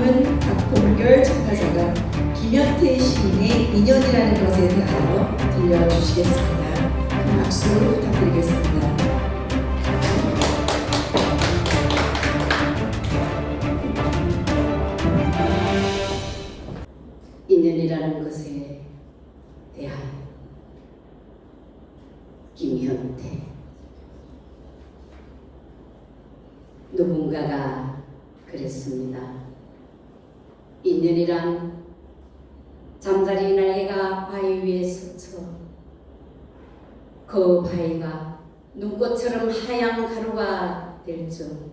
다음은 박동결 참가자가 김현태 시인의 인연이라는 것에 대하여 들려주시겠습니다. 큰 박수 부탁드리겠습니다. 인연이라는 것에 대한 김현태 누군가가 그랬습니다. 인연이란 잠자리 날개가 바위 위에 스쳐 그 바위가 눈꽃처럼 하얀 가루가 될 줄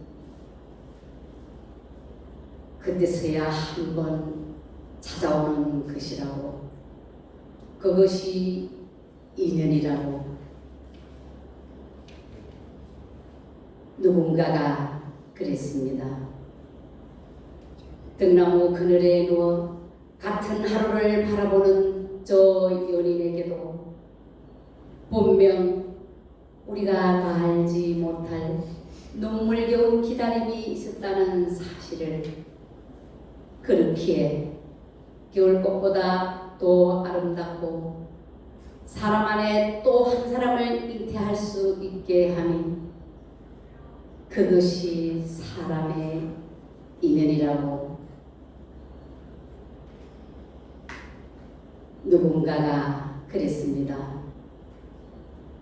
그때서야 한 번 찾아오는 것이라고 그것이 인연이라고 누군가가 그랬습니다. 등나무 그늘에 누워 같은 하루를 바라보는 저 연인에게도 분명 우리가 다 알지 못할 눈물겨운 기다림이 있었다는 사실을 그렇기에 겨울꽃보다 또 아름답고 사람 안에 또 한 사람을 잉태할 수 있게 함이 그것이 사람의 인연이라고 누군가가 그랬습니다.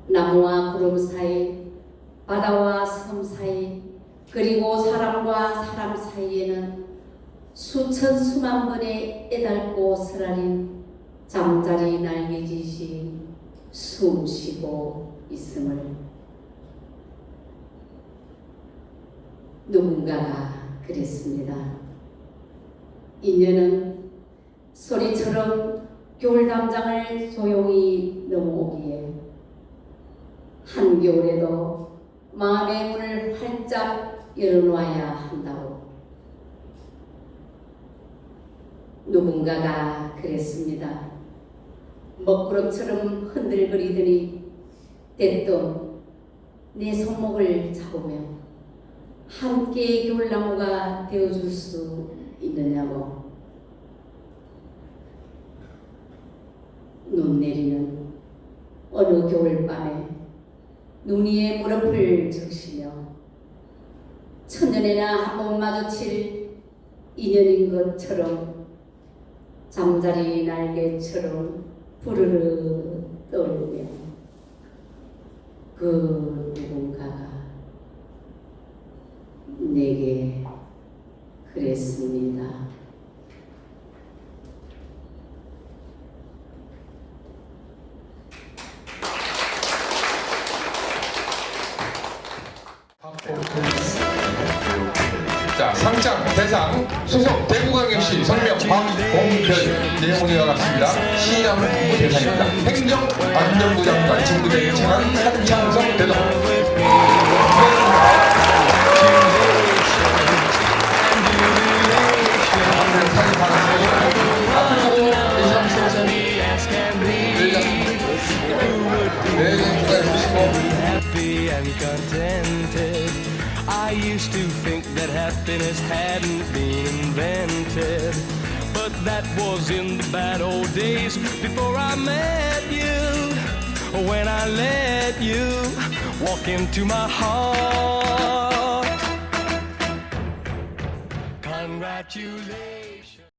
나무와 구름 사이, 바다와 섬 사이, 그리고 사람과 사람 사이에는 수천 수만 번의 애달고 쓰라린 잠자리 날개짓이 숨쉬고 있음을 누군가가 그랬습니다. 인연은 소리처럼 겨울 담장을 조용히 넘어오기에 한겨울에도 마음의 문을 활짝 열어놔야 한다고 누군가가 그랬습니다. 먹구름처럼 흔들거리더니 대뜸 내 손목을 잡으며 함께 겨울나무가 되어줄 수 있느냐고 눈 내리는 어느 겨울밤에 눈 위에 무릎을 적시며 천년에나 한 번 마주칠 인연인 것처럼 잠자리 날개처럼 부르르 떠오르며 그 누군가가 내게 그랬습니다. 자, 상장, 대상, 소속 대구광역시 성명 박봉별 이와 같습니다. 시장 후보 대상입니다. 행정 안전부 장관 직무대행 차관 한창성 대동. happy and contented. I used to think that happiness hadn't been invented. But that was in the bad old days before I met you. When I let you walk into my heart. Congratulations.